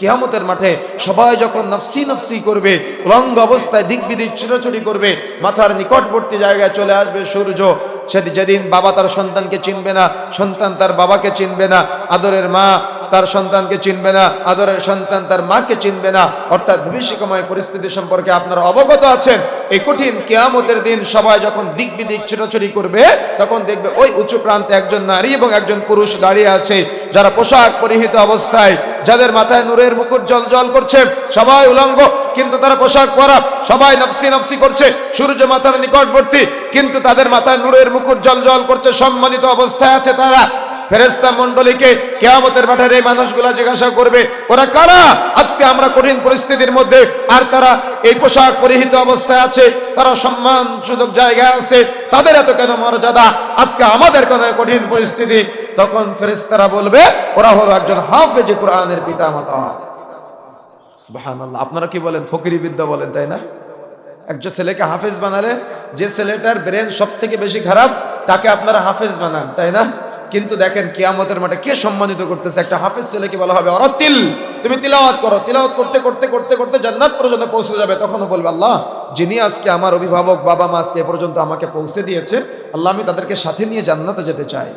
কিয়ামতের মাঠে সবাই যখন নফসি নফসি করবে, উলঙ্গ অবস্থায় দিক বিদিক ছুটোছুটি করবে, মাথার নিকটবর্তী জায়গায় চলে আসবে সূর্য। সেদিন যেদিন বাবা তার সন্তানকে চিনবে না, সন্তান তার বাবাকে চিনবে না, আদরের মা তার সন্তানকে চিনবে না, আদরের সন্তান তার মাকে চিনবে না। অর্থাৎ ভবিষ্যময় পরিস্থিতি সম্পর্কে আপনারা অবগত আছেন। এই কঠিন কেয়ামতের দিন সবাই যখন দিক বিদিক করবে, তখন দেখবে ওই উঁচু প্রান্তে একজন নারী এবং একজন পুরুষ দাঁড়িয়ে আছে, যারা পোশাক পরিহিত অবস্থায় যাদের মাথায় নূরের মুকুট জল জল করছে, সবাই উলঙ্গ, কিন্তু তারা পোশাক পরা, সবাই নফসি নফসি করছে, সূর্য মাথার নিকটবর্তী, কিন্তু তাদের মাথায় নূরের মুকুট জল জল করছে, সম্মানিত অবস্থায় আছে তারা। ফেরেস্তা মন্ডলীকে কেয়ামতের মাঠের এই মানুষগুলা জিজ্ঞাসা করবে, ওরা কারা? আজকে আমরা কঠিন পরিস্থিতির মধ্যে, আর তারা এই পোশাক পরিহিত অবস্থায় আছে, তারা সম্মান সুযোগ জায়গায় আছে, তাদের এত কেন মর্যাদা? আজকে আমাদের কেন কঠিন পরিস্থিতি? তখন ফেরেস্তারা বলবে, ওরা হলো একজন হাফেজ কোরআনের পিতা মাতা। আপনারা কি বলেন? ফকিরি বিদ্যা বলেন, তাই না? একজন ছেলেকে হাফেজ বানালে যে ছেলেটার ব্রেন সব থেকে বেশি খারাপ, তাকে আপনারা হাফেজ বানান, তাই না? কিন্তু দেখেন কিয়ামতের মাঠে কে সম্মানিত করতেছে? একটা হাফেজ ছেলেকে বলা হবে অরতিল তুমি তিলাওয়াত করো। তিলাওয়াত করতে করতে করতে করতে জান্নাত পর্যন্ত পৌঁছে যাবে। তখনও বলবে, আল্লাহ, যিনি আজকে আমার অভিভাবক, বাবা মা আজকে পর্যন্ত আমাকে পৌঁছে দিয়েছে, আল্লাহ আমি তাদেরকে সাথে নিয়ে জান্নাতে যেতে চাই।